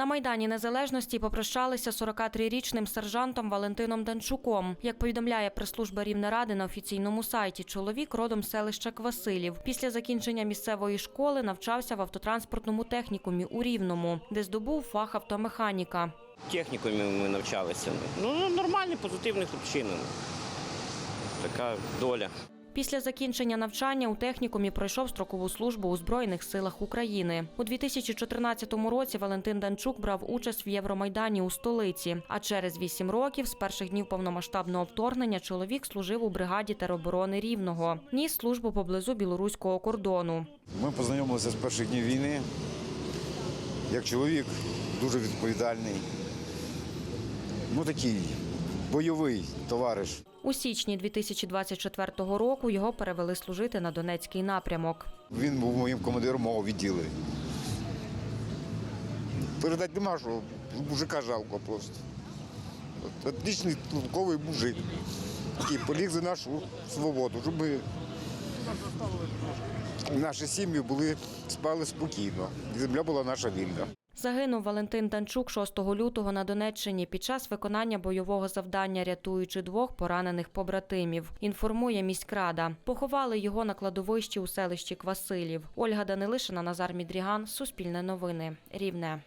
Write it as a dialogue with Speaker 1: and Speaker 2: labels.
Speaker 1: На майдані незалежності попрощалися 43-річним сержантом Валентином Данчуком. Як повідомляє прес-служба Рівнеради на офіційному сайті, чоловік родом з селища Квасилів. Після закінчення місцевої школи навчався в автотранспортному технікумі у Рівному, де здобув фах автомеханіка.
Speaker 2: Технікумі ми навчалися. Ну, нормальний, позитивний хлопчина. Така доля.
Speaker 1: Після закінчення навчання у технікумі пройшов строкову службу у Збройних силах України. У 2014 році Валентин Данчук брав участь в Євромайдані у столиці. А через вісім років, з перших днів повномасштабного вторгнення, чоловік служив у бригаді тероборони Рівного. Ніс службу поблизу білоруського кордону.
Speaker 3: Ми познайомилися з перших днів війни. Як чоловік дуже відповідальний. Ну такий бойовий товариш.
Speaker 1: У січні 2024 року його перевели служити на Донецький напрямок.
Speaker 3: Він був моїм командиром мого відділення. Передати нема, що мужика жалко просто. От, Отличний толковий мужик, який поліг за нашу свободу, щоб ми, наші сім'ї були спали спокійно. Земля була наша вільна.
Speaker 1: Загинув Валентин Данчук 6 лютого на Донеччині під час виконання бойового завдання, рятуючи двох поранених побратимів. Інформує міськрада. Поховали його на кладовищі у селищі Квасилів. Ольга Данилишина, Назар Мідріган. Суспільне новини. Рівне.